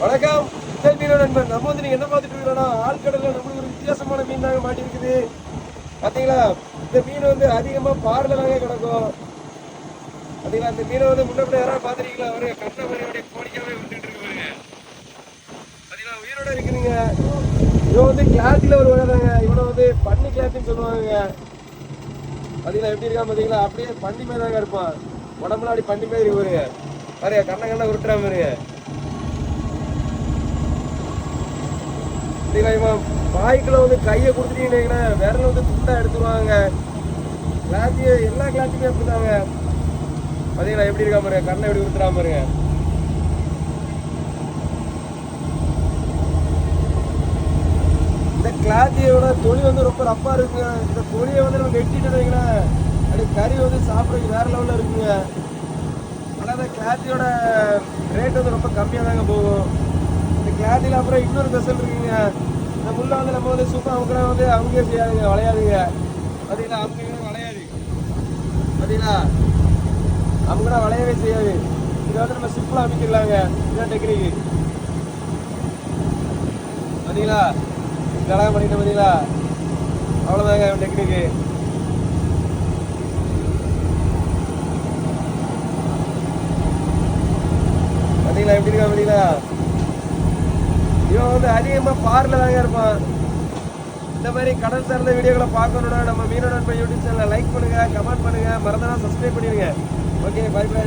வணக்கம். சரி மீனோட நண்பன் நம்ம வந்து நீங்க என்ன பார்த்துட்டு இருக்கோம்னா ஆழ்கடல்ல நம்மளுக்கு ஒரு வித்தியாசமான மீன் தாங்க மாட்டிருக்குது. பாத்தீங்களா? இந்த மீன் வந்து அதிகமா பாறையில தாங்க கிடக்கும். பாத்தீங்களா? இந்த மீனை வந்து முன்னப்பட யாராவது பார்த்துருக்கீங்களா? அவரு கண்ண மணியோட கோடிக்காவே வந்துட்டு இருக்கு பாருங்க பாத்தீங்களா? உயிரோட இருக்குதுங்க. இவன் வந்து கிளாத்தில ஒரு வகை தாங்க. இவனை வந்து பண்ணி கிளாத்தின்னு சொல்லுவாங்க பாத்தீங்களா? எப்படி இருக்கான் பாத்தீங்களா? அப்படியே பண்ணி மாதிரி தாங்க இருப்பான். உடம்புல அப்படி பண்ணி மாதிரி இவருங்க பாருங்க. கண்ண கண்ண உருட்டுறா பாருங்க. பார்த்தீங்கன்னா இவன் பாய்க்குள்ள வந்து கையை கொடுத்துட்டீங்கன்னா விரல வந்து துண்டா எடுத்துருவாங்க. கிளாத்திய எல்லா கிளாத்தியுமே அப்படிதாங்க பாத்தீங்களா எப்படி இருக்கா பாருங்க கண்ணை எப்படி உருத்துறா பாருங்க. இந்த கிளாத்தியோட தொலி வந்து ரொம்ப ரப்பா இருக்குங்க. இந்த தொலியை வந்து நம்ம வெட்டிட்டு வைங்களேன் அப்படியே கறி வந்து சாப்பிட்றதுக்கு வேற லெவலில் இருக்குங்க. ஆனால் இந்த கிளாத்தியோட ரேட் வந்து ரொம்ப கம்மியாக தாங்க போகும். கேட்டில் அப்புறம் இன்னொரு ஸ்பெஷல் இருக்குங்க. இந்த முள்ளே வந்து நம்ம வந்து சும்மா அமுக்கினா வந்து அவங்க செய்யாதுங்க வளையாதுங்க. பார்த்தீங்களா அவங்க வளையாது. பார்த்தீங்களா அமுக்கினா வளையவே செய்யாது. இதை வந்து நம்ம சிம்பிளாக அமைக்கிடலாங்க இதுதான் டெக்னிக்கு பார்த்தீங்களா கல்யாணம் பண்ணிட்டு பார்த்தீங்களா அவ்வளோதாங்க டெக்னிக்கு பார்த்தீங்களா எப்படி இருக்கா பார்த்தீங்களா இவன் வந்து அதிகமாக பாரில் தாங்க இருப்பான் இந்த மாதிரி கடல் சார்ந்த வீடியோக்களை பார்க்கணுன்னா நம்ம மீனோட யூடியூப் சேனலை லைக் பண்ணுங்கள் கமெண்ட் பண்ணுங்கள் மறந்துடா சப்ஸ்கிரைப் பண்ணிடுங்க. Okay bye bye